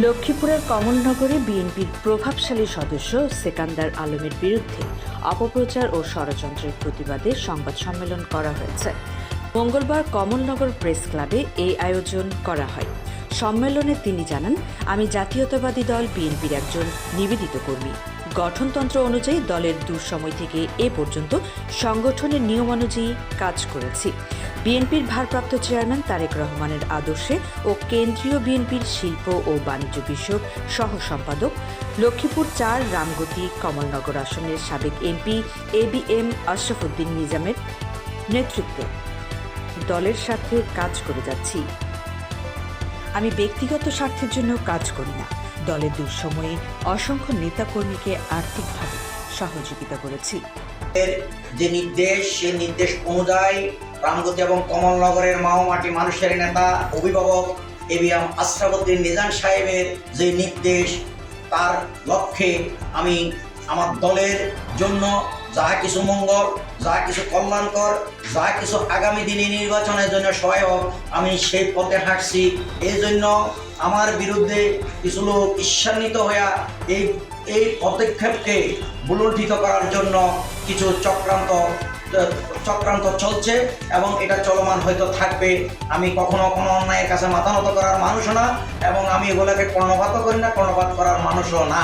লক্ষ্মীপুরের কমলনগরে বিএনপির প্রভাবশালী সদস্য সেকান্দার আলমের বিরুদ্ধে অপপ্রচার ও ষড়যন্ত্রের প্রতিবাদে সংবাদ সম্মেলন করা হয়েছে। মঙ্গলবার কমলনগর প্রেস ক্লাবে এই আয়োজন করা হয়। সম্মেলনে তিনি জানান, আমি জাতীয়তাবাদী দল বিএনপির একজন নিবেদিত কর্মী। গঠনতন্ত্র অনুযায়ী দলের দুঃসময় থেকে এ পর্যন্ত সংগঠনের নিয়ম অনুযায়ী কাজ করেছি। বিএনপির ভারপ্রাপ্ত চেয়ারম্যান তারেক রহমানের আদর্শে ও কেন্দ্রীয় বিএনপির শিল্প ও বাণিজ্য বিষয়ক সহ সম্পাদক লক্ষ্মীপুর চার রামগতি কমলনগর আসনের সাবেক MP A B M Ashrafuddin নিজামের নেতৃত্বে দলের সাথে কাজ করে যাচ্ছি। আমি ব্যক্তিগত স্বার্থের জন্য কাজ করি না। দলের দুঃসময়ে অসংখ্য নেতাকর্মীকে আর্থিকভাবে সহযোগিতা করেছি। এর যে নির্দেশ, সে নির্দেশ অনুযায়ী রামগতি এবং কমলনগরের মাওমাটি মানুষের নেতা, অভিভাবক এবিএম আশরাফুদ্দিন নিজাম সাহেবের যে নির্দেশ, তার লক্ষ্যে আমি আমার দলের জন্য যা কিছু মঙ্গল, যা কিছু কল্যাণকর, যা কিছু আগামী দিনে নির্বাচনের জন্য সহায়ক, আমি সেই পথে হাঁটছি। এই জন্য আমার বিরুদ্ধে কিছু লোক ঈর্ষান্বিত হইয়া এই এই পদক্ষেপকে বুলণ্ঠিত করার জন্য কিছু চক্রান্ত চক্রান্ত চলছে এবং এটা চলমান হয়তো থাকবে। আমি কখনো কোনো অন্যায়ের কাছে মাথা করার মানুষও না এবং আমি এগুলোকে কর্ণপাতও করি না, কর্ণপাত করার মানুষও না।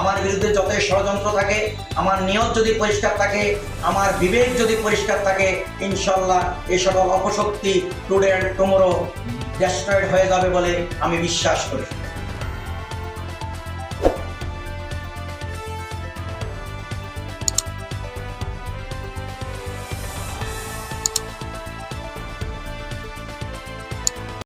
আমার বিরুদ্ধে যতই ষড়যন্ত্র থাকে, আমার নিয়ত যদি পরিষ্কার থাকে, আমার বিবেক যদি পরিষ্কার থাকে, ইনশাল্লাহ এসব সকল অপশক্তি টুডে অ্যান্ড টুমোরো ডেস্ট্রয়েড হয়ে যাবে বলে আমি বিশ্বাস করি।